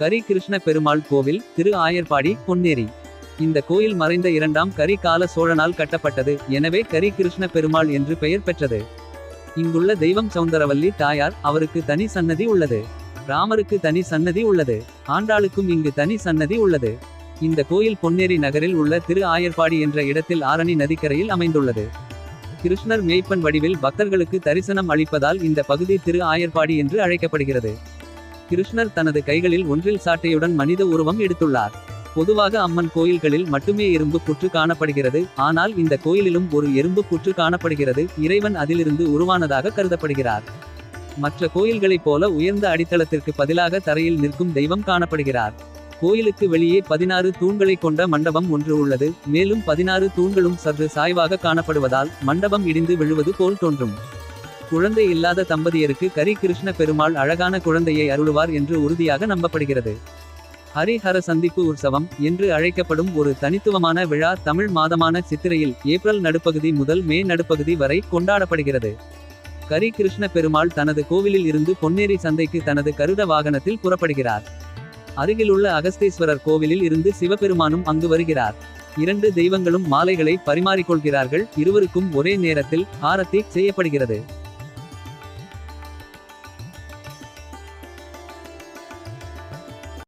கரி கிருஷ்ண பெருமாள் கோவில் திரு ஆயர்பாடி பொன்னேரி. இந்த கோயில் மறைந்த இரண்டாம் கரி கால சோழனால் கட்டப்பட்டது. எனவே கரி கிருஷ்ண பெருமாள் என்று பெயர் பெற்றது. இங்குள்ள தெய்வம் சௌந்தரவல்லி தாயார் அவருக்கு தனி சன்னதி உள்ளது. ராமருக்கு தனி சன்னதி உள்ளது. ஆண்டாளுக்கும் இங்கு தனி சன்னதி உள்ளது. இந்த கோயில் பொன்னேரி நகரில் உள்ள திரு ஆயர்பாடி என்ற இடத்தில் ஆரணி நதிக்கரையில் அமைந்துள்ளது. கிருஷ்ணர் மேய்ப்பன் வடிவில் பக்தர்களுக்கு தரிசனம் அளிப்பதால் இந்த பகுதி திரு ஆயர்பாடி என்று அழைக்கப்படுகிறது. கிருஷ்ணர் தனது கைகளில் ஒன்றில் சாட்டையுடன் மனித உருவம் எடுத்துள்ளார். பொதுவாக அம்மன் கோயில்களில் மட்டுமே எறும்பு புற்று காணப்படுகிறது. ஆனால் இந்த கோயிலிலும் ஒரு எறும்பு புற்று காணப்படுகிறது. இறைவன் அதிலிருந்து உருவானதாக கருதப்படுகிறார். மற்ற கோயில்களைப் போல உயர்ந்த அடித்தளத்திற்கு பதிலாக தரையில் நிற்கும் தெய்வம் காணப்படுகிறார். கோயிலுக்கு வெளியே பதினாறு தூண்களை கொண்ட மண்டபம் ஒன்று உள்ளது. மேலும் பதினாறு தூண்களும் சற்று சாய்வாக காணப்படுவதால் மண்டபம் இடிந்து விழுவது போல் தோன்றும். குழந்தை இல்லாத தம்பதியருக்கு கரி கிருஷ்ண பெருமாள் அழகான குழந்தையை அருளுவார் என்று உறுதியாக நம்பப்படுகிறது. ஹரிஹர சந்திப்பு உற்சவம் என்று அழைக்கப்படும் ஒரு தனித்துவமான விழா தமிழ் மாதமான சித்திரையில் ஏப்ரல் நடுப்பகுதி முதல் மே நடுப்பகுதி வரை கொண்டாடப்படுகிறது. கரி கிருஷ்ண பெருமாள் தனது கோவிலில் இருந்து பொன்னேரி சந்தைக்கு தனது கருட வாகனத்தில் புறப்படுகிறார். அருகிலுள்ள அகஸ்தீஸ்வரர் கோவிலில் இருந்து சிவபெருமானும் அங்கு வருகிறார். இரண்டு தெய்வங்களும் மாலைகளை பரிமாறிக்கொள்கிறார்கள் இருவருக்கும் ஒரே நேரத்தில் ஆரத்தி செய்யப்படுகிறது.